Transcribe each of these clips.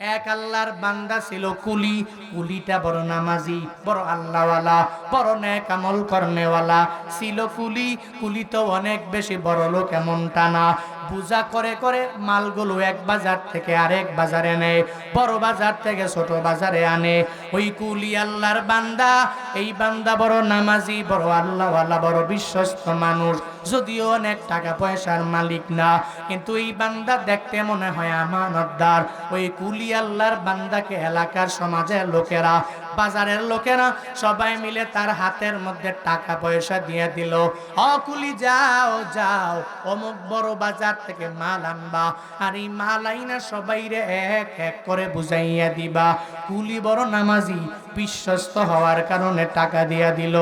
এক আল্লাহর বান্দা ছিল কুলি। কুলিটা বড় নামাজি, বড় আল্লাহওয়ালা, বড় ন্যাক আমল করনেওয়ালা। ছিল কুলি কুলি তো অনেক বেশি বড় লোক এমন টানা পূজা করে করে মালগুলো এক বাজার থেকে আরেক বাজারে নেয়, বড় বাজার থেকে ছোট বাজারে আনে। ওই কুলি আল্লাহর বান্দা, এই বান্দা বড় নামাজি, বড় আল্লাহওয়ালা, বড় বিশ্বস্ত মানুষ। যদিও অনেক টাকা পয়সার মালিক না, কিন্তু এই বান্দা দেখতে মনে হয় আমানতদার। ওই কুলি আল্লাহর বান্দাকে এলাকার সমাজের লোকেরা, বাজারের লোকেরা সবাই মিলে তার হাতের মধ্যে টাকা পয়সা দিয়ে দিল। অকুলি যাও যাও, অমুক বড় বাজার থেকে মাল আনবা, আর এই মাল আইনা সবাই রে এক এক করে বুঝাইয়া দিবা। কুলি বড় নামাজি, বিশ্বস্ত হওয়ার কারণে টাকা দিয়া দিল।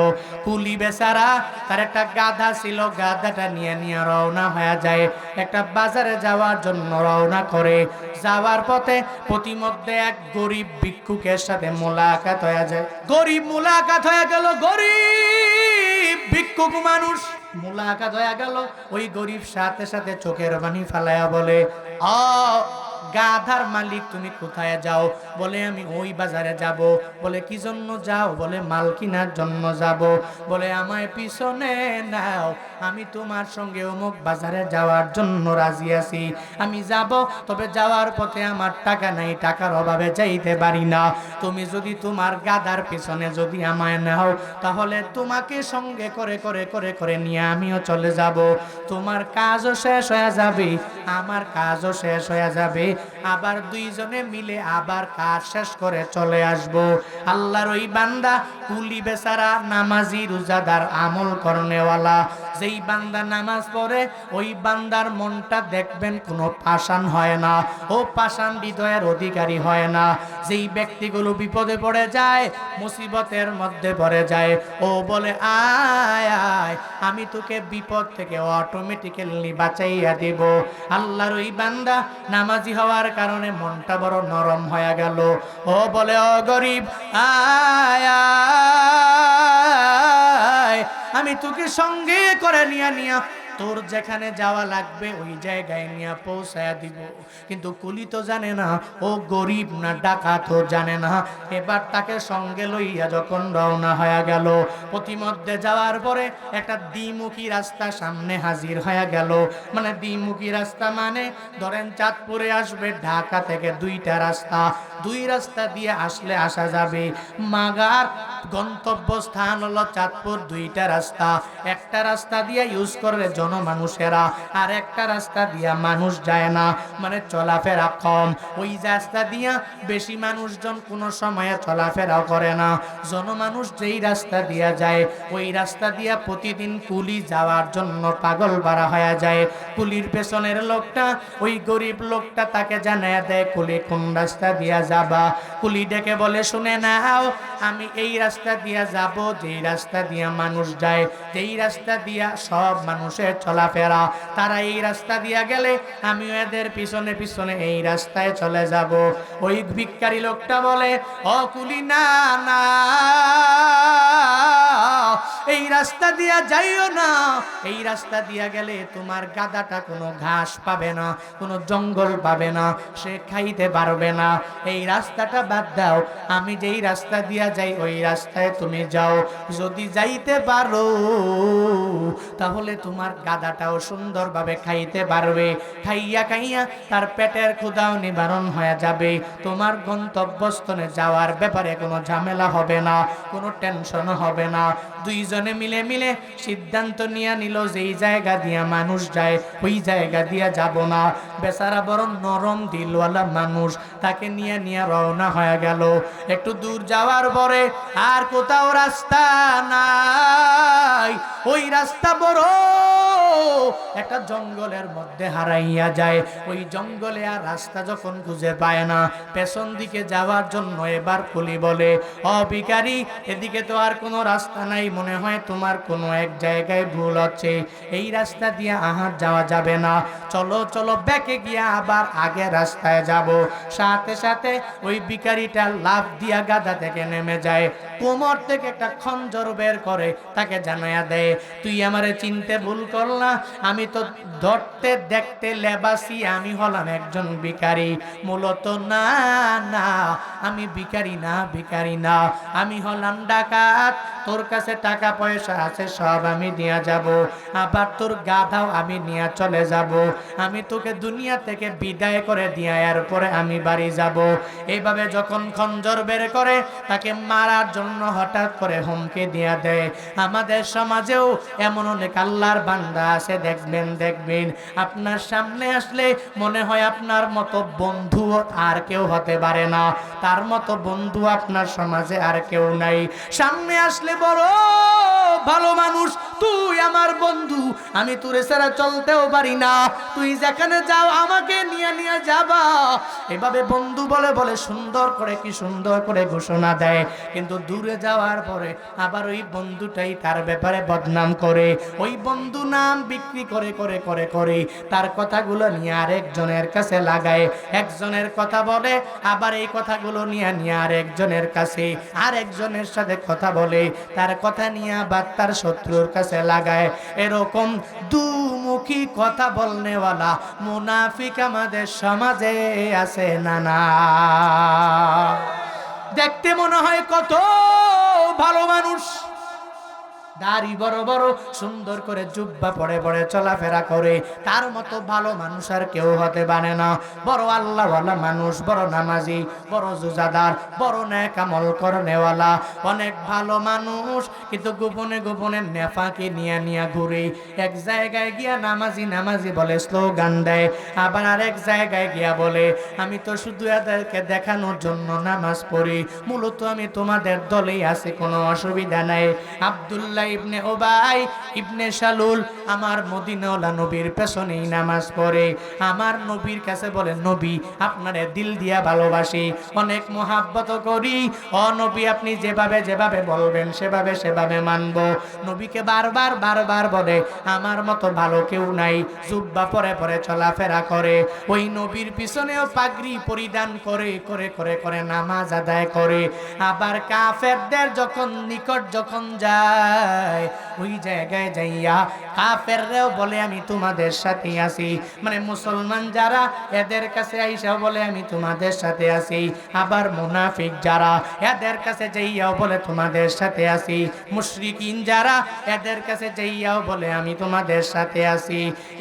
কুলি বেচারা, তার একটা গাধা ছিল গাধাটা নিয়ে নিয়ে রওনা হয়ে যায়। একটা বাজারে যাওয়ার জন্য রওনা করে। যাওয়ার পথে প্রতিমধ্যে এক গরিব ভিক্ষুকের সাথে মোলাকাত হয়ে যায়। গরিব মোলাকাত হয়ে গেল, গরিব ভিক্ষুক মানুষ। মোলাকাত হয়ে গেল, ওই গরিব সাথে সাথে চোখের পানি ফালায়া বলে, আ গাধার মালিক তুমি কোথায় যাও? বলে, আমি ওই বাজারে যাব। বলে, কি জন্য যাও? বলে, মাল কিনার জন্য যাব। বলে, আমায় পিছনে নাও। আমি তোমার সঙ্গে অমুক বাজারে যাওয়ার জন্য রাজি আছি। আমি যাব, তবে যাওয়ার পথে আমার টাকা নাই, টাকার অভাবে যাইতে পারি না। তুমি যদি তোমার গাধার পিছনে যদি আমায় নাও, তাহলে তোমাকে সঙ্গে করে করে করে করে নিয়ে আমিও চলে যাব। তোমার কাজও শেষ হয়ে যাবে, আমার কাজও শেষ হয়ে যাবে। Yeah. আবার দুইজনে মিলে আবার কাজ শেষ করে চলে আসব। আল্লাহর ওই বান্দা কুলি বেচারা নামাজি রোজাদার আমল করনেওয়ালা। যেই বান্দা নামাজ পড়ে, ওই বান্দার মনটা দেখবেন কোনো পাষাণ হয় না। ও পাষাণ হৃদয়ের অধিকারী হয় না। যেই ব্যক্তিগুলো বিপদে পড়ে যায়, মুসিবতের মধ্যে পড়ে যায়, ও বলে, আয় আয়, আমি তোকে বিপদ থেকে অটোমেটিক্যালি বাঁচাইয়া দেব। আল্লাহর ওই বান্দা নামাজি হওয়ার কারণে মনটা বড় নরম হয়ে গেল। ও বলে, ও গরিব, আয়া আমি তোকে সঙ্গে করে নিয়ে নিয়া তোর যেখানে যাওয়া লাগবে, ওই জায়গায় নিয়ে পৌঁছায়া দিব। কিন্তু কুলি তো জানে না, ও গরিব না ডাকাত জানে না। এবার তাকে সঙ্গে লইয়া যখন রওনা হয়ে গেল প্রতিমধ্যে যাওয়ার পরে একটা দ্বিমুখী রাস্তা সামনে হাজির হয়ে গেল। মানে দ্বিমুখী রাস্তা মানে ধরেন চাঁদপুরে আসবে, ঢাকা থেকে দুইটা রাস্তা। দুই রাস্তা দিয়ে আসলে আসা যাবে। মাগার গন্তব্যস্থান হলো চাঁদপুর, দুইটা রাস্তা। একটা রাস্তা দিয়ে ইউজ করে জনমানুষেরা। আর একটা রাস্তা দিয়া মানুষ যায় না মানে চলাফেরা কম। ওই রাস্তা দিয়া বেশি মানুষজন কোনো সময়ে চলাফেরাও করে না। জনমানুষ যেই রাস্তা দিয়া যায়, ওই রাস্তা দিয়া প্রতিদিন কুলি যাওয়ার জন্য পাগল বাড়া হয়ে যায়। কুলির পেছনের লোকটা, ওই গরিব লোকটা তাকে জানায় দেয়, কুলি কোন রাস্তা দিয়া যাবা? কুলি ডেকে বলে, শুনে নাও আমি এই রাস্তা দিয়া যাব, যেই রাস্তা দিয়া মানুষ যায়, যেই রাস্তা দিয়া সব মানুষের চলাফেরা। তারা এই রাস্তা দিয়া গেলে আমি এদের পিছনে পিছনে এই রাস্তায় চলে যাব। ওই ভিক্ষারী লোকটা বলে, অকুলি না না এই রাস্তা দিয়া যাইও না। এই রাস্তা দিয়া গেলে তোমার গাদাটা কোনো ঘাস পাবে না, কোনো জঙ্গল পাবে না, সে খাইতে পারবে না। এই রাস্তাটা বাদ দাও, আমি যেই রাস্তা দিয়া যাই ওই রাস্তায় তুমি যাও। যদি যাইতে পারো, তাহলে তোমার গাদাটাও সুন্দরভাবে খাইতে পারবে। খাইয়া খাইয়া তার পেটের ক্ষুদাও নিবারণ হয়ে যাবে। তোমার গন্তব্যস্থলে যাওয়ার ব্যাপারে কোনো ঝামেলা হবে না, কোনো টেনশন হবে না। দুইজনে মিলে মিলে সিদ্ধান্ত নিয়ে নিল, যেই জায়গা দিয়া মানুষ যায়, ওই জায়গা দিয়া যাব না। বেচারা বড় নরম দিলওয়ালা মানুষ, তাকে নিয়ে নিয়ে রওনা হয়ে গেল। একটু দূর যাওয়ার পরে আর কোথাও রাস্তা নাই। ওই রাস্তা বড়, একটা জঙ্গলের মধ্যে হারাইয়া যায়। ওই জঙ্গলে আর রাস্তা যখন খুঁজে পায় না, পেছন দিকে যাওয়ার জন্য এবার কুলি বলে অবিকারী এদিকে তো আর কোনো রাস্তা নাই মনে হয়। তোমার কোনো এক জায়গায় ভুল হচ্ছে। এই রাস্তা দিয়ে আহার যাওয়া যাবে না। চলো চলো, ব্যাকে গিয়া আবার আগে রাস্তায় যাব। সাথে সাথে ওই ভিখারিটা লাভ দিয়া গাদা থেকে নেমে যায়। কোমর থেকে একটা খঞ্জর বের করে, তাকে জানাইয়া দেয়, তুই আমারে চিনতে ভুল করলা। আমি তো ধরতে, দেখতে লেবাসি, আমি হলাম একজন ভিখারি। মূলত না না, আমি ভিখারি না ভিখারি না। আমি হলাম ডাকাত, তোর কাছে টাকা পয়সা আছে, সব আমি নিয়ে যাব। আবার তোর গাধাও আমি নিয়ে চলে যাব। আমি তোকে দুনিয়া থেকে বিদায় করে দিয়ে এরপরে আমি বাড়ি যাব। এইভাবে যখন খঞ্জর বের করে, তাকে মারার জন্য হঠাৎ করে হুমকি দিয়া দেয়। আমাদের সমাজেও এমন অনেক আল্লাহর বান্দা আছে, দেখবেন দেখবেন। আপনার সামনে আসলে মনে হয় আপনার মতো বন্ধু আর কেউ হতে পারে না। তার মতো বন্ধু আপনার সমাজে আর কেউ নাই। সামনে আসলে বড় ভালো মানুষ তুই আমার বন্ধু, আমি তোরে ছাড়া চলতেও পারি না। তুই যেখানে যাও, আমাকে নিয়ে নিয়ে যাবা। এভাবে বন্ধু বলে বলে সুন্দর করে কি সুন্দর করে ঘোষণা দেয়। কিন্তু দূরে যাওয়ার পরে আবার ওই বন্ধুটাই তার ব্যাপারে বদনাম করে। ওই বন্ধু নাম বিক্রি করে করে করে করে তার কথাগুলো নিয়ে আরেকজনের কাছে লাগায়। একজনের কথা বলে, আবার এই কথাগুলো নিয়ে নিয়ে আরেকজনের কাছে। আরেকজনের সাথে কথা বলে, তার কথা নিয়ে আবার তার শত্রুর কাছে লাগায়। এরকম দুমুখী কথা বলনেওয়ালা মুনাফিক আমাদের সমাজে আছে না না? দেখতে মনে হয় কত ভালো মানুষ। দাড়ি বড় বড়, সুন্দর করে জুব্বা পরে পরে চলাফেরা করে। তার মতো ভালো মানুষ আর কেউ হতে পারে না। বড় আল্লাহওয়ালা মানুষ, বড় নামাজি, বড় জুজাদার বড় ন্যাকামল করনেওয়ালা। অনেক ভালো মানুষ, কিন্তু গোপনে গোপনে নেফাকে নিয়ে নিয়ে ঘুরে। এক জায়গায় গিয়া নামাজি নামাজি বলে স্লোগান দেয়। আবার আরেক জায়গায় গিয়া বলে, আমি তো শুধু এদেরকে দেখানোর জন্য নামাজ পড়ি। মূলত আমি তোমাদের দলেই আছি, কোনো অসুবিধা নাই। আবদুল্লাহ ইবনে ওবাই ইবনে শালুল আমার মদিনাওয়ালা নবীর পেছনেই নামাজ পড়ে। আমার নবীর কাছে বলে, নবী, আপনারে দিল দিয়া ভালোবাসি, অনেক মহাব্বত করি। ও নবী, আপনি যেভাবে যেভাবে বলবেন, সেভাবে সেভাবে মানব। নবীকে বারবার বারবার বলে, আমার মতো ভালো কেউ নাই, জুব্বা পরে পরে চলাফেরা করে। ওই নবীর পিছনেও পাগড়ি পরিধান করে করে করে করে নামাজ আদায় করে। আবার কাফেরদের যখন নিকট যখন যায় ওই জায়গায় যাইয়া কাফেররাও বলে, আমি তোমাদের সাথে আছি। মানে মুসলমান যারা, এদের কাছে আইসাও বলে, আমি তোমাদের সাথে আছি। আবার মুনাফিক যারা, এদের কাছে যাইয়াও বলে, তোমাদের সাথে আছি। মুশরিকিন যারা, এদের কাছে যাইয়াও বলে, আমি তোমাদের সাথে আছি।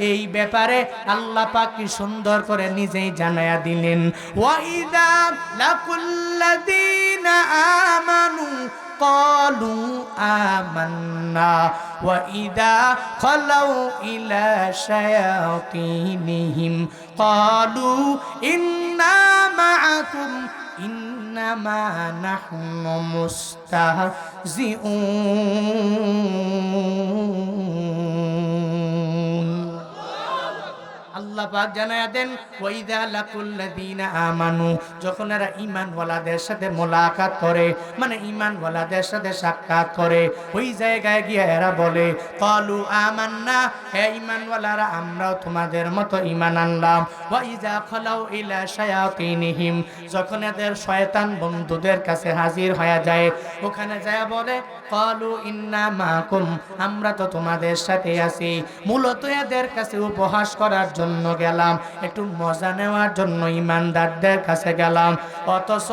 এই ব্যাপারে আল্লাহ পাক কি সুন্দর করে নিজেই জানায়া দিলেন। ওয়াইদা লাকুল্লাযীনা আমানু قالوا آمنا وإذا خلوا إلى شياطينهم قالوا إنا معكم إنما نحن مستهزئون. আল্লাহ পাক জানায়া দেন, ওয়াইদা লাকুল্লাযীনা আমানু যখন এরা ঈমানওয়ালাদের সাথে মোলাকাত করে মানে ঈমানওয়ালাদের সাথে সাক্ষাৎ করে, ওই জায়গায় গিয়ে এরা বলে ক্বালু আমান্না হে ঈমানওয়ালারা, আমরাও তোমাদের মতো ঈমান আনলাম ওয়াইজা খালাউ ইলা শায়াতিনহিম যখন এদের শয়তান বন্ধুদের কাছে হাজির হয়ে যায়, ওখানে যায় বলে ক্বালু ইন্না মাকুম আমরা তো তোমাদের সাথে আছি, মূলত এদের কাছে উপহাস করার জন্য গেলাম, একটু মজা নেওয়ার জন্য ইমানদারদের কাছে গেলাম। অথচ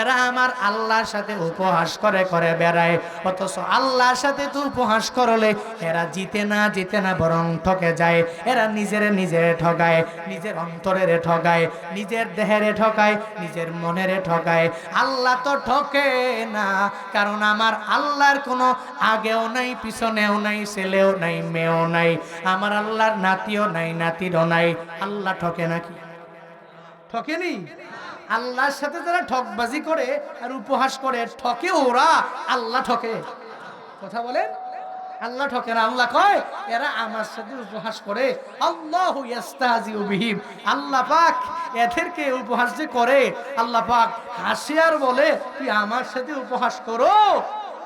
এরা আমার আল্লাহর সাথে উপহাস করে করে বেড়ায়। অথচ আল্লাহর সাথে তো উপহাস করলে এরা জিতে না জিতে না বরং ঠকে যায়। এরা নিজের নিজের ঠগায়, নিজের অন্তরের ঠগায়, নিজের দেহেরে ঠকায় নিজের মনের ঠকায় আল্লাহ তো ঠকে না, কারণ আমার আল্লাহর কোনো আগেও নাই, পিছনেও নাই, ছেলেও নাই, মেয়েও নাই। আমার আল্লাহর নাতিও নাই, নাতিরও নাই। আল্লাহ ঠকে নাকি? ঠকেনি? আল্লাহর সাথে যারা ঠকবাজি করে আর উপহাস করে, ঠকে ওরা, আল্লাহ ঠকে। কথা বলেন? আল্লাহ ঠকে না, আল্লাহ কয়, এরা আমার সাথে উপহাস করে। আল্লাহ আল্লাহ পাক এদেরকে উপহাস যে করে, আল্লাহ পাক হাসি আর বলে, তুই আমার সাথে উপহাস করো।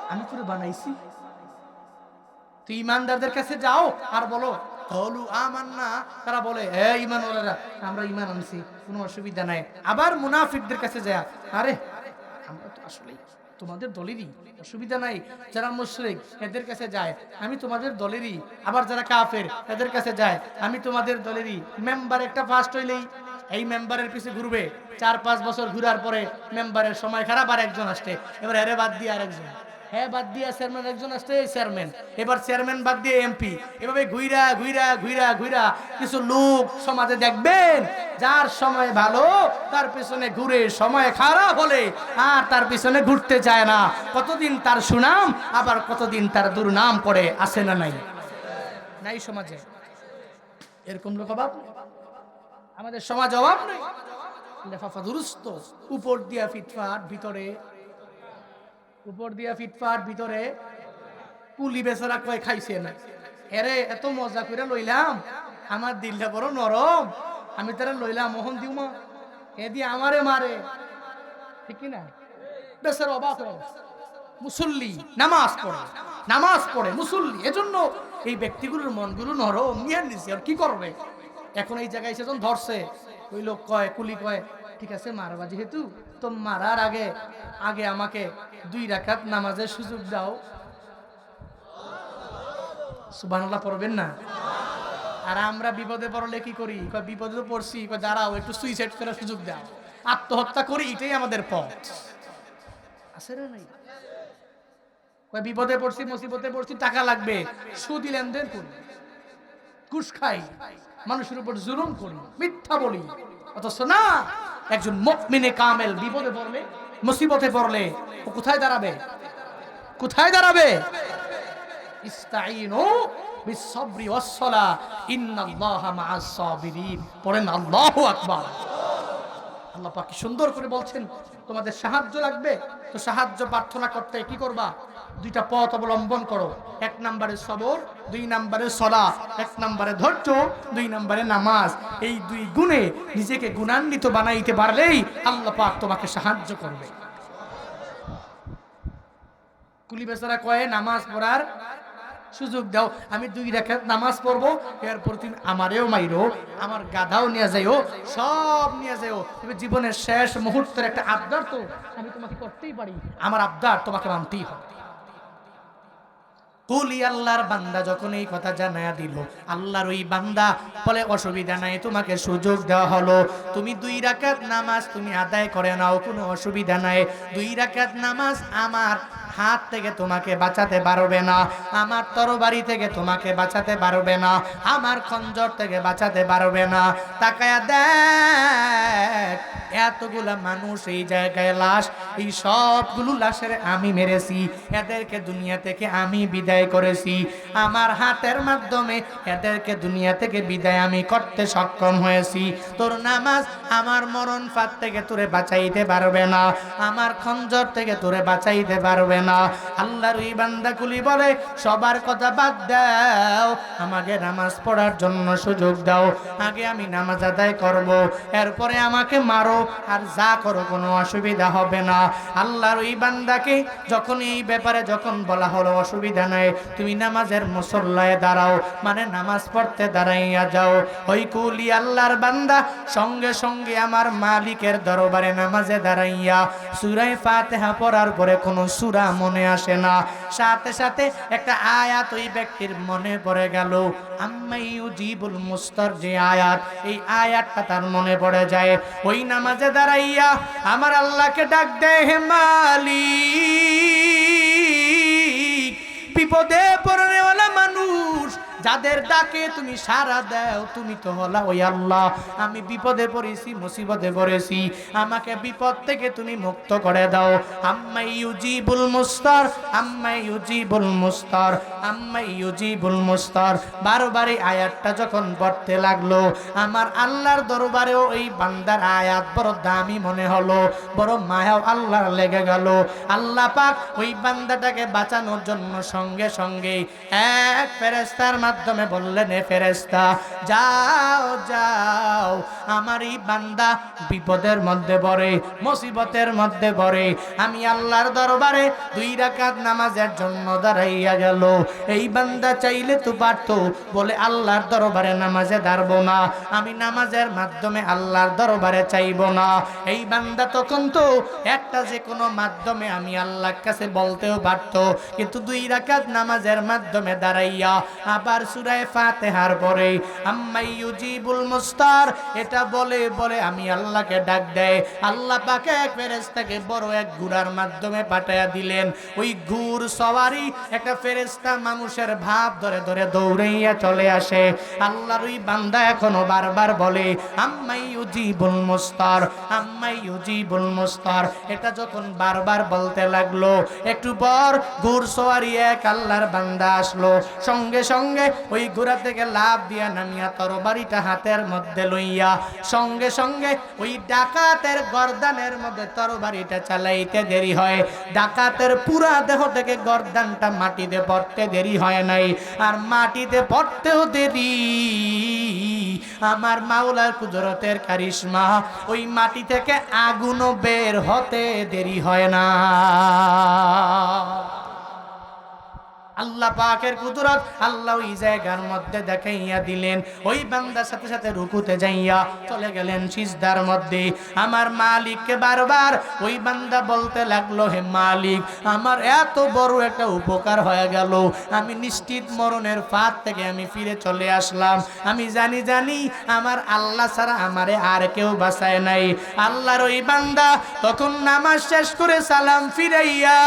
আমি তোরে বানাইছি। তুই ইমানদারদের কাছে যাও আর বলো হলু আমান না তারা বলে, এ ইমান ওরা আমরা ইমান আনছি, কোনো অসুবিধা নাই। আবার মুনাফিকদের কাছে যায়, আরে, আমরা তো আসলে তোমাদের দলেরই, অসুবিধা নাই। যারা মুশরিক, এদের কাছে যায়, আমি তোমাদের দলেরই। আবার যারা কাফের, এদের কাছে যায়, আমি তোমাদের দলেরই। মেম্বার একটা ফার্স্ট হইলেই এই মেম্বারের পিছে ঘুরবে। চার পাঁচ বছর ঘুরার পরে মেম্বারের সময় খারাপ আর একজন আসছে। এবার এরে বাদ দিয়ে আরেকজন। হ্যাঁ বাদ দিয়া চেয়ারম্যান, একজন আসছে চেয়ারম্যান। এবার চেয়ারম্যান বাদ দিয়ে এমপি। এভাবে ঘুইরা ঘুইরা ঘুইরা ঘুইরা কিছু লোক সমাজে দেখবেন, যার সময় ভালো, তার পিছনে ঘুরে সময় খারাপ হলে আর তার পিছনে ঘুরতে যায় না। কতদিন তার সুনাম, আবার কতদিন তার দুর্নাম করে আসে না নাই? নাই সমাজে। এরকম লোক অভাব আমাদের সমাজ অভাব নেই। লেফাফা দুরুস্ত। উপর দিয়া ফিটফাট ভিতরে উপর দিয়া ফিটফাট, ভিতরে পুলি বেচারা কয় খাইছে না। এরে এত মজা করে লইলাম। আমার দিলটা বড় নরম আমি তারা লইলাম, মোহন দিও মা। এ দিয়ে আমারে মারে ঠিক না? বেচার অবাক। মুসল্লি নামাজ পড়ে নামাজ পড়ে মুসল্লি এজন্য এই ব্যক্তিগুলোর মনগুলো নরম নিয়ে নিছে আর কি করবে? এখন এই জায়গায় সেজন ধরছে। ওই লোক কয়, কুলি কয় ঠিক আছে, মারবা যেহেতু, তো মারার আগে আগে আমাকে দুই রাকাত নামাজের সুযোগ দাও। সুবহানাল্লাহ, পড়বেন না? আর আমরা বিপদে পড়লে কি করি? বিপদে তো পড়ছি দাঁড়াও, একটু সুইসাইড করার সুযোগ দাও। আত্মহত্যা করি, এটাই আমাদের পথ। আছে না নাই? বিপদে পড়ছি, মুসিবতে পড়ছি, টাকা লাগবে, সুদি লেনদেন করি। ঘুষ খাই, মানুষের উপর জুলুম করি, মিথ্যা বলি। অথচ না একজন মুমিনে কামেল বিপদে পড়লে, মুসিবতে পড়লে ও কোথায় দাঁড়াবে? কোথায় দাঁড়াবে? ইস্তাইনু বিসসবরি ওয়াসসালা ইন্নাল্লাহা মাআস সাবিরিন। পড়েন আল্লাহু আকবার। আল্লাহ পাক সুন্দর করে বলছেন, তোমাদের সাহায্য লাগবে? তো সাহায্য প্রার্থনা করতে কি করবা? দুইটা পথ অবলম্বন করো। এক নম্বরে সবর, দুই নম্বরে সলা, এক নম্বরে ধৈর্য, দুই নম্বরে নামাজ। এই দুই গুণে নিজেকে গুণান্বিত বানাইতে পারলেই আল্লাহ পাক তোমাকে সাহায্য করবে। কুলি বেচারা কয়ে, নামাজ পড়ার সুযোগ দাও, আমি দুই রেখা নামাজ পড়ব, এরপর তুমি আমারেও মাইরো, আমার গাধাও নিয়ে যাইও, সব নিয়ে যাইও। তুমি জীবনের শেষ মুহূর্তের একটা আবদার তো, আমি তোমাকে করতেই পারি। আমার আবদার তোমাকে মানতেই হবে। কুলি আল্লাহর বান্দা যখন এই কথা জানায়া দিল, আল্লাহর ওই বান্দা বলে, অসুবিধা নাই, তোমাকে সুযোগ দেওয়া হলো। তুমি দুই রাকাত নামাজ তুমি আদায় করে নাও, কোনো অসুবিধা নাই। দুই রাকাত নামাজ আমার হাত থেকে তোমাকে বাঁচাতে পারবে না, আমার তরবারি থেকে তোমাকে বাঁচাতে পারবে না, আমার খঞ্জর থেকে বাঁচাতে পারবে না। তাকায়া দেখ, এতগুলা মানুষ এই জায়গায় লাশ, এই সবগুলো লাশের আমি মেরেছি, এদেরকে দুনিয়া থেকে আমি বিদায় করেছি। আমার হাতের মাধ্যমে এদেরকে দুনিয়া থেকে বিদায় আমি করতে সক্ষম হয়েছি। তোর নামাজ আমার মরণ ফাঁদ থেকে তোরে বাঁচাইতে পারবে না, আমার খঞ্জর থেকে তোরে বাঁচাইতে পারবে না। আল্লাহর ওই বান্দাকুলি বলে, সবার কথা বাদ দাও, আমাকে নামাজ পড়ার জন্য সুযোগ দাও, আগে আমি নামাজ আদায় করব, এরপরে আমাকে মারো, আর যা করো কোনো অসুবিধা হবে না। আল্লাহর ওই বান্দাকে যখন এই ব্যাপারে যখন বলা হলো, অসুবিধা নাই, তুমি নামাজের মুসল্লায় দাঁড়াও মানে নামাজ পড়তে দাঁড়াইয়া যাও। ওই কুলি আল্লাহর বান্দা সঙ্গে সঙ্গে আমার মালিকের দরবারে নামাজে দাঁড়াইয়া সুরাই ফাতেহা পড়ার পরে কোনো সুরা মনে আসে না। সাথে সাথে একটা আয়াত ওই ব্যক্তির মনে পড়ে গেল। আম্মাইউ মুস্তর যে আয়াত, এই আয়াতটা তার মনে পড়ে যায়। ওই নামাজে দাঁড়াইয়া আমার আল্লাহকে ডাক দে হে মালি বিপদে মানুষ যাদের ডাকে তুমি সারা দাও, তুমি তো হলা ওই আল্লাহ। আমি বিপদে পড়েছি, মুসিবতে পড়েছি। আমাকে বিপদ থেকে তুমি মুক্ত করে দাও। আম্মাই ইউজিবুল মুস্তার, আম্মাই ইউজিবুল মুস্তার, আম্মাই ইউজিবুল মুস্তার। বারবারই আয়াতটা যখন পড়তে লাগল, আমার আল্লাহর দরবারেও এই বান্দার আয়াত বড় দামি মনে হলো, বড় মায়াও আল্লাহর লেগে গেল। আল্লাহ পাক ওই বান্দাটাকে বাঁচানোর জন্য সঙ্গে সঙ্গে এক ফেরেস্তার মাধ্যমে বললেন ফেরেস্তা যাও যাও। আমার এই বান্দা বিপদের মধ্যে পড়ে, মুসিবতের মধ্যে পড়ে। আমি আল্লাহর দরবারে দুই রাকাত নামাজের জন্য দাঁড়াইয়া গেল। এই বান্দা চাইলে তো পারতো, বলে আল্লাহর দরবারে নামাজে দাঁড়বো না। আমি নামাজের মাধ্যমে আল্লাহর দরবারে চাইব না। এই বান্দা তখন তো একটা যে কোনো মাধ্যমে আমি আল্লাহর কাছে বলতেও পারতো, কিন্তু দুই রাকাত নামাজের মাধ্যমে দাঁড়াইয়া আবার সুরায় ফাতেহার পরে, আম্মাই ইউজিবুল মুস্তার এটা বলে বলে আমি আল্লাহকে ডাক দেয়। আল্লাহ পাকে এক ফেরেস্তাকে বড় এক ঘোড়ার মাধ্যমে পাঠায়া দিলেন। ওই ঘুর সওয়ারি একটা ফেরেস্তা মানুষের ভাব ধরে ধরে দৌড়াইয়া চলে আসে। আল্লাহর ওই বান্দা এখনও বারবার বলে, আম্মাই ইউজিবুল মুস্তার, আম্মাই ইউজিবুল মুস্তার এটা যখন বারবার বলতে লাগল, একটু পর ঘুর সওয়ারি এক আল্লাহর বান্দা আসলো। সঙ্গে সঙ্গে ওই ঘোড়া থেকে লাভ দিয়া নামিয়া তরবারিটা হাতের মধ্যে লইয়া সঙ্গে সঙ্গে ওই ডাকাতের গর্দানের মধ্যে তরবারিটা চালাইতে দেরি হয়। ডাকাতের পুরা দেহ থেকে গর্দানটা মাটিতে পড়তে দেরি হয় নাই। আর মাটিতে পড়তেও দেরি। আমার মাওলার কুদরতের কারিশমা, ওই মাটি থেকে আগুনও বের হতে দেরি হয় না। আল্লাহ পাকের কুদরত আল্লাহ ওই জায়গার মধ্যে দেখাইয়া দিলেন। ওই বান্দার সাথে সাথে রুকুতে যাইয়া চলে গেলেন সিজদার মধ্যে। আমার মালিককে বারবার ওই বান্দা বলতে লাগল, হে মালিক, আমার এত বড় একটা উপকার হয়ে গেল। আমি নিশ্চিত মরণের ফাঁদ থেকে আমি ফিরে চলে আসলাম। আমি জানি জানি আমার আল্লাহ ছাড়া আমারে আর কেউ বাঁচায় নাই। আল্লাহর ওই বান্দা তখন নামাজ শেষ করে সালাম ফিরাইয়া,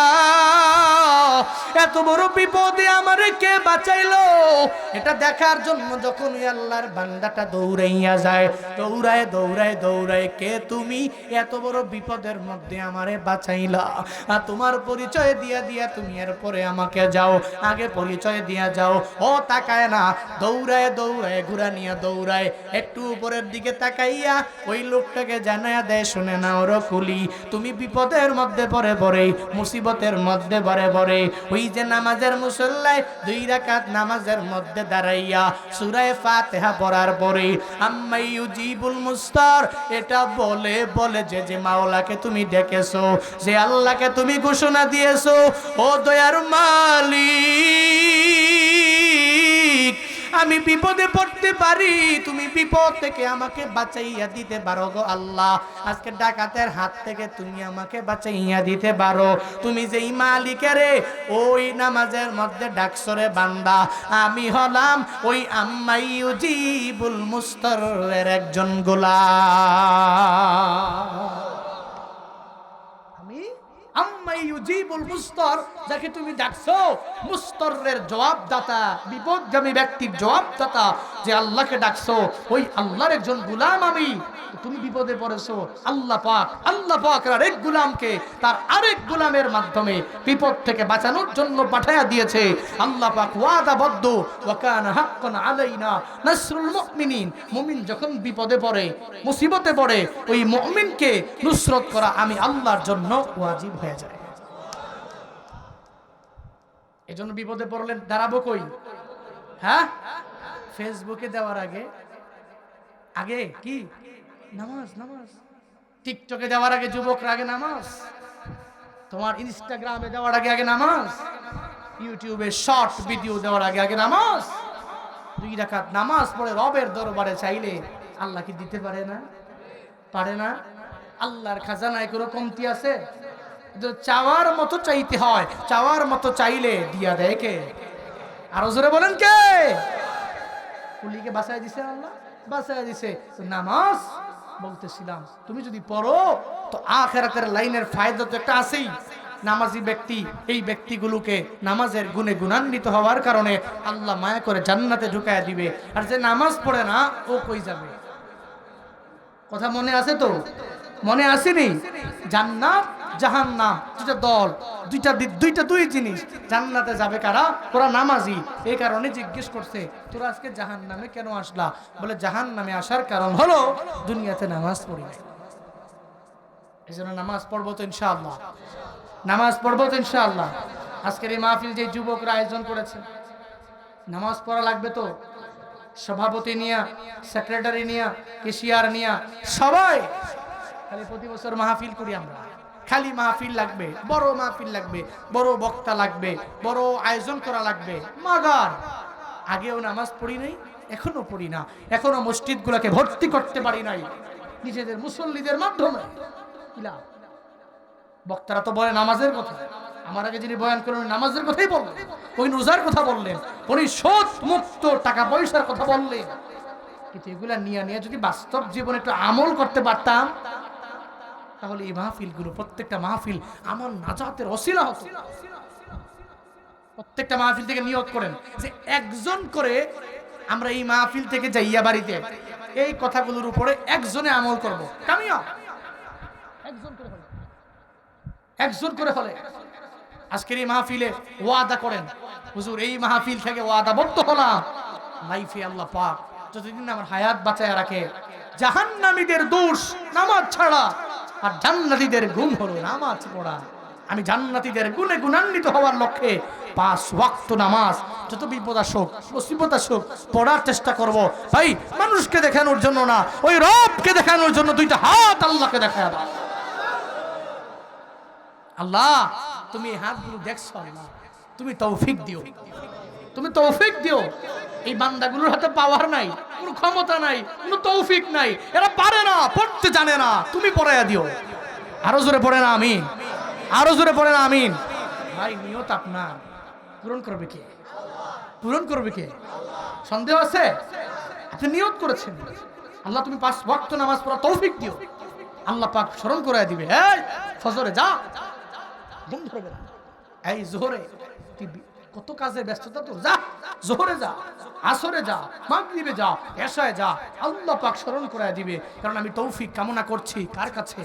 এত বড় বিপদে আমারে কে বাঁচাইলো? এটা দেখার জন্য যখন আল্লাহর বান্দাটা দৌড়াইয়া যায়, দৌড়ায় দৌড়ায় দৌড়ায়, কে তুমি? এত বড় বিপদের মধ্যে আমারে বাঁচাইলা। আর তোমার পরিচয় দিয়া দিয়া তুমি এরপরে আমাকে যাও। আগে পরিচয় দিয়া যাও। ও তাকায় না, দৌড়ায় দৌড়ায় ঘুরা নিয়ে দৌড়ায়, একটু উপরের দিকে তাকাইয়া ওই লোকটাকে জানায়া দেয়, শুনে না ওর কুলি, তুমি বিপদের মধ্যে পরে পড়ে, মুসিবতের মধ্যে পরে পরে ওই যে নামাজের মুসল্লায় দুই রাকাত নামাজের মধ্যে দাঁড়াইয়া সুরায় ফাতেহা পড়ার পরে আম্মাই ইউজিবুল মুস্তার এটা বলে বলে যে যে মাওলাকে তুমি ডেকেছো, যে আল্লাহকে তুমি ঘোষণা দিয়েছ, ও দয়ার মালিক। আমি বিপদে পড়তে পারি, তুমি বিপদ থেকে আমাকে বাঁচাইয়া দিতে পারো গো আল্লাহ। আজকে ডাকাতের হাত থেকে তুমি আমাকে বাঁচাইয়া দিতে পারো। তুমি যেই মালিকেরে ওই নামাজের মধ্যে ডাকসরে বান্দা। আমি হলাম ওই আম্মাই উজিবুল মুস্তরের একজন আম্মাই ইউজিবুল মুস্তর, যাকে তুমি ডাকছো, মুস্তরের জবাবদাতা, বিপদগামী ব্যক্তির জবাবদাতা যে আল্লাহকে ডাকছো, ওই আল্লাহর একজন গুলাম আমি। তুমি বিপদে পড়েছো, আল্লাহ পাক আল্লাহ পাক আরেক গুলামকে তার আরেক গুলামের মাধ্যমে বিপদ থেকে বাঁচানোর জন্য পাঠায়া দিয়েছে। আল্লাহ পাক ওয়াদাবদ্ধ, ওয়াকানা হাক্কান আলাইনা নাসরুল মুমিনিন। মুমিন যখন বিপদে পড়ে, মুসিবতে পড়ে, ওই মুমিনকে নুসরত করা আমি আল্লাহর জন্য ওয়াজিব হয়ে যায়। এজন্য বিপদে পড়লে দাঁড়াবো কই? হ্যাঁ? ফেসবুকে দেওয়ার আগে। আগে? কি? নামাজ নামাজ। টিকটকে দেওয়ার আগে যুবকরা আগে নামাজ। তোমার ইনস্টাগ্রামে দেওয়ার আগে আগে নামাজ। ইউটিউবে শর্ট ভিডিও দেওয়ার আগে আগে নামাজ। দুই রাকাত নামাজ পড়ে রবের দরবারে চাইলে আল্লাহ কি দিতে পারে না? পারে না? আল্লাহর খাজানায় কোনো কমতি আছে? চাওয়ার মতো চাইতে হয়, চাওয়ার মতো চাইলে দিয়া দেয় কে? আরও জোরে বলেন কে? কুলিকে বাসায় দিছে আল্লাহ বাসায় দিছে। নামাজ বলতেছিলাম, তুমি যদি পড়ো, তো আখেরাতের লাইনের ফায়দা তো একটা আছেই। নামাজি ব্যক্তি, এই ব্যক্তিগুলোকে নামাজের গুণে গুণান্বিত হওয়ার কারণে আল্লাহ মায়া করে জান্নাতে ঢুকায় দিবে। আর যে নামাজ পড়ে না, ও কই যাবে? কথা মনে আছে তো? মনে আসেনি? জান্নাত জাহান্নাম, দুইটা দল, দুইটা দুইটা দুই জিনিস। জান্নাতে যাবে কারা? তোরা নামাজি। এই কারণে জিজ্ঞেস করছে, তোরা আজকে জাহান নামে কেন আসলা? বলে জাহান নামে আসার কারণ হলো দুনিয়াতে নামাজ পড়ি। এই জন্য নামাজ পড়ব তো ইনশাআল্লাহ। নামাজ পড়ব তো ইনশাআল্লাহ। আজকের এই মাহফিল যে যুবকরা আয়োজন করেছে, নামাজ পড়া লাগবে তো? সভাপতি নিয়া, সেক্রেটারি নিয়া, কেশিয়ার নিয়া, সবাই খালি প্রতি বছর মাহফিল করি আমরা। খালি মাহফিল লাগবে, বড় মাহফিল লাগবে, বড় বক্তা লাগবে, বড় আয়োজন করা লাগবে। মাগার, আগেও নামাজ পড়ি নাই, এখনও পড়ি না। এখনও মসজিদগুলোকে ভর্তি করতে পারি নাই, নিজেদের মুসল্লিদের মাধ্যমে। বক্তারা তো বলে নামাজের কথা। আমার আগে যিনি বয়ান করেন নামাজের কথাই বললেন। উনি রোজার কথা বললেন, উনি সৎ মুক্ত টাকা পয়সার কথা বললেন। কিন্তু এগুলা নিয়ে নিয়ে যদি বাস্তব জীবনে একটু আমল করতে পারতাম তাহলে এই মাহফিলগুলো প্রত্যেকটা মাহফিল আমার নাজাতের অশিলা হতো। প্রত্যেকটা মাহফিল থেকে নিয়োগ করেন যে একজন করে আমরা এই মাহফিল থেকে যাইয়া বাড়িতে এই কথাগুলোর উপরে একজনে আমল করব। কামিয়া একজন করে হলে। একজন করে হলে। আজকের এই মাহফিলে ওয়াদা করেন, হুজুর, এই মাহফিল থেকে ওয়াদাবদ্ধ হলাম। লাইফে আল্লাহ পাক যতদিন আমার হায়াত বাঁচায় রাখে, জাহান্নামীদের দোষ নামাজ ছাড়া আর জান্নাতীদের গুণ হলো নামাজ পড়া। আমি জান্নাতীদের গুণে গুণান্বিত হওয়ার লক্ষ্যে পাঁচ ওয়াক্ত নামাজ, যত বিপদ আসুক, মুসিবত আসুক, পড়ার চেষ্টা করব। ভাই, মানুষকে দেখানোর জন্য না, ওই রবকে দেখানোর জন্য দুইটা হাত আল্লাহকে দেখায় আল্লাহ, তুমি এই হাতগুলো দেখছ আল্লাহ তুমি তৌফিক দিও। তুমি তৌফিক দিও। এই বান্দাগুলোর হাতে পাওয়ার নাই। কোনো ক্ষমতা নাই, কোনো তৌফিক নাই। এরা পারে না, পড়তে জানে না। তুমি পড়াইয়া দিও। আরও জোরে পড়ে না, আমিন। আরও জোরে পড়ে না, আমিন। ভাই, নিয়ত আপনার। পূরণ করবে কে? পূরণ করবে কে? সন্দেহ আছে? আপনি নিয়ত করেছেন। আল্লাহ তুমি পাঁচ ভক্ত নামাজ পড়া তৌফিক দিও। আল্লাহ পাক স্মরণ করে দিবে। এই, ফজরে যা। ঘুম ধরবে না। এই, জোহরে। কত কাজে ব্যস্ততা তোর? যা, জোহরে যা, আসরে যা, মাগরিবে যা, এশায় যা, আল্লাহ পাক স্মরণ করে দিবে। কারণ আমি তৌফিক কামনা করছি। কার কাছে?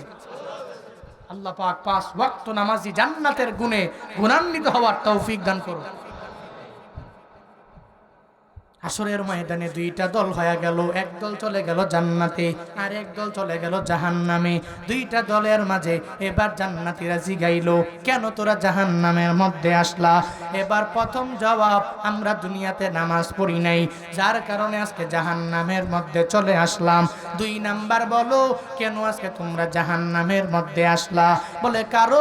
আল্লাহ পাক পাঁচ ওয়াক্ত নামাজি জান্নাতের গুণে গুণান্বিত হওয়ার তৌফিক দান করো আসরের ময়দানে দুইটা দল হয়ে গেল। এক দল চলে গেল জান্নাতে আর এক দল চলে গেল জাহান্নামে। দুইটা দলের মাঝে এবার জান্নাতিরা জিগাইলো, কেন তোরা জাহান্নামের মধ্যে আসলা? এবার প্রথম জবাব, আমরা দুনিয়াতে নামাজ পড়ি নাই। যার কারণে আজকে জাহান্নামের মধ্যে চলে আসলাম। দুই নাম্বার বলো, কেন আজকে তোমরা জাহান্নামের মধ্যে আসলা? বলে, কারণ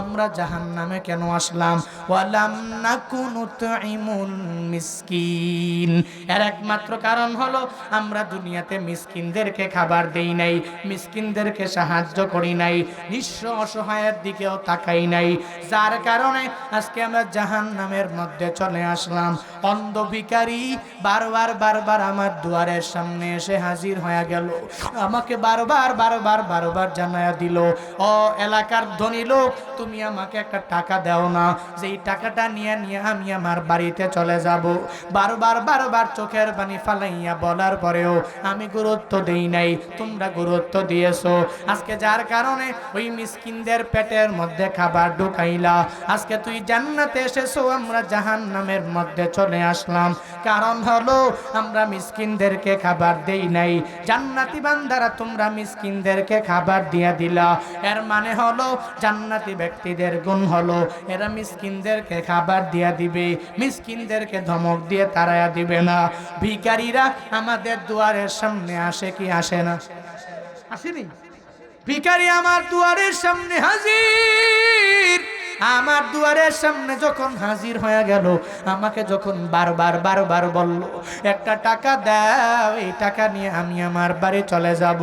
আমরা জাহান্নামে কেন আসলাম? ওয়ালাম নাকুনু তুইমুল মিসকিন। এর একমাত্র কারণ হলো, আমরা দুনিয়াতে মিসকিনদেরকে খাবার দেই নাই, মিসকিনদেরকে সাহায্য করি নাই, নিঃস্ব অসহায়ের দিকেও তাকাই নাই। যার কারণে আজকে আমরা জাহান্নামের মধ্যে চলে আসলাম। অন্ধ ভিখারি বারবার বারবার আমার দুয়ারের সামনে এসে হাজির হয়ে গেল। আমাকে বারবার বারবার বারবার জানায়া দিল, ও এলাকার ধনী লোক, তুমি আমাকে একটা টাকা দাও না। যেই টাকাটা নিয়ে নিয়ে আমি আমার বাড়িতে চলে যাব, বারবার বারবার চোখের পানি ফালাইয়া বলার পরেও আমি গুরুত্ব দেই নাই। তোমরা গুরুত্ব দিয়েছ। আজকে যার কারণে ওই মিসকিনদের পেটের মধ্যে খাবার ঢুকাইলা। আজকে তুই জান্নাতে এসেছ, আমরা জাহান্নামের মধ্যে চলে আসলাম। কারণ হলো, আমরা মিসকিনদেরকে খাবার দেই নাই। জান্নাতি বান্দারা তোমরা মিসকিনদেরকে খাবার দিয়া দিলা। এর মানে হলো, জান্নাতি ব্যক্তিদের গুণ হলো, এরা মিসকিনদেরকে খাবার দিয়া দিবে, মিসকিনদেরকে ধমক দিয়ে তারায়া দিবে না। ভিকারীরা আমাদের দুয়ারের সামনে আসে কি আসে না? আসেনি? ভিকারী আমার দুয়ারের সামনে হাজির। আমার দুয়ারের সামনে যখন হাজির হয়ে গেল, আমাকে যখন বারবার বারবার বলল, একটা টাকা দাও, এই টাকা নিয়ে আমি আমার বাড়ি চলে যাব।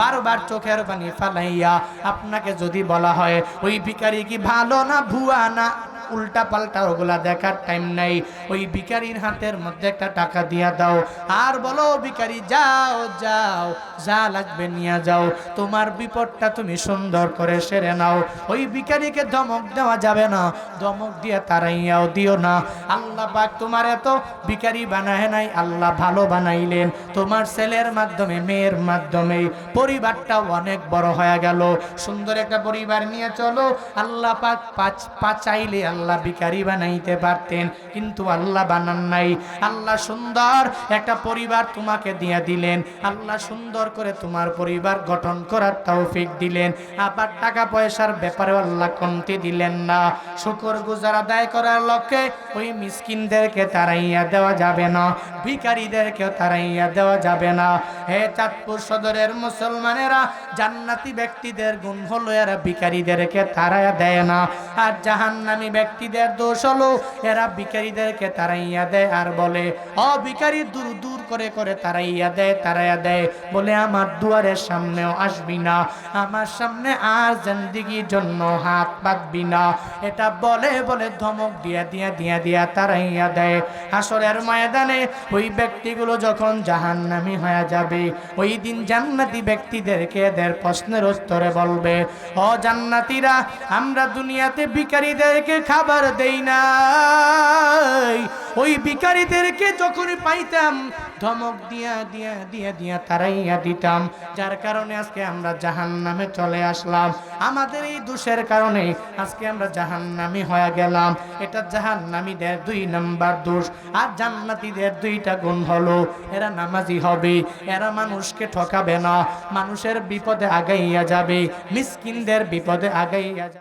বারবার চোখের পানি ফালাইয়া আপনাকে যদি বলা হয়, ওই ভিকারি কি ভালো না, ভুয়া না? উল্টা পাল্টা ওগুলা দেখার টাইম নাই। ওই ভিকারির হাতের মধ্যে একটা টাকা দিয়া দাও। আর বলো ভিকারি যাও যাও, যা লাগবে নিয়ে যাও। তোমার বিপদটা তুমি সুন্দর করে সেরে নাও। ওই ভিকারিকে ধমক দেওয়া যাবে না। ধমক দিয়ে তারাইয়াও দিও না। আল্লাহ পাক তোমার এত ভিকারি বানায় নাই, আল্লাহ ভালো বানাইলেন। তোমার ছেলের মাধ্যমে, মেয়ের মাধ্যমে পরিবারটাও অনেক বড় হয়ে গেল। সুন্দর একটা পরিবার নিয়ে চলো। আল্লাহ পাক পাঁচ পাচাইলে আল্লাহ আল্লাহ ভিখারি বানাইতে পারতেন, কিন্তু আল্লাহ বানান নাই। আল্লাহ সুন্দর একটা পরিবার তোমাকে দিয়ে দিলেন। আল্লাহ সুন্দর করে তোমার পরিবার গঠন করার তৌফিক দিলেন। আবার টাকা পয়সার ব্যাপারে আল্লাহ কমতি দিলেন না। শুকর গুজার আদায় করার লক্ষ্যে ওই মিসকিনদেরকে তারাইয়া দেওয়া যাবে না। ভিকারীদেরকেও তারাইয়া দেওয়া যাবে না। হে চাঁদপুর সদরের মুসলমানেরা, জান্নাতি ব্যক্তিদের গুণ হলো এরা ভিকারীদেরকে তারাইয়া দেয় না। আর জাহান্নামী ব্যক্তিদের দোষ হলো, এরা ভিকারীদেরকে তারাইয়া দেয় আর বলে, অ ভিকারি দূর দূর করে করে তারাইয়া দেয় তারাইয়া দেয়। বলে, আমার দুয়ারের সামনেও আসবি না, আমার সামনে আর জিন্দিগির জন্য হাত পাতবি না। এটা বলে বলে ধমক দিয়া দিয়া দিয়া দিয়া তারাইয়া দেয়। হাসরের ময়দানে ওই ব্যক্তিগুলো যখন জাহান্নামী হয়ে যাবে, ওই দিন জান্নাতি ব্যক্তিদেরকে এদের প্রশ্নের উত্তরে বলবে ও জান্নাতীরা, আমরা দুনিয়াতে ভিখারিদেরকে খাবার দেই নাই। ওই ভিখারিদেরকে যখনই পাইতাম, ধমক দিয়া দিয়া দিয়া দিয়া তারাইয়া দিতাম। যার কারণে আজকে আমরা জাহান নামে চলে আসলাম। আমাদের এই দোষের কারণে আজকে আমরা জাহান নামি হয়ে গেলাম। এটা জাহান নামীদের দুই নাম্বার দোষ। আর জান্নাতীদের দুইটা গুণ হলো, এরা নামাজি হবে, এরা মানুষকে ঠকাবে না। মানুষের বিপদে আগাইয়া যাবে, মিসকিনদের বিপদে আগাইয়া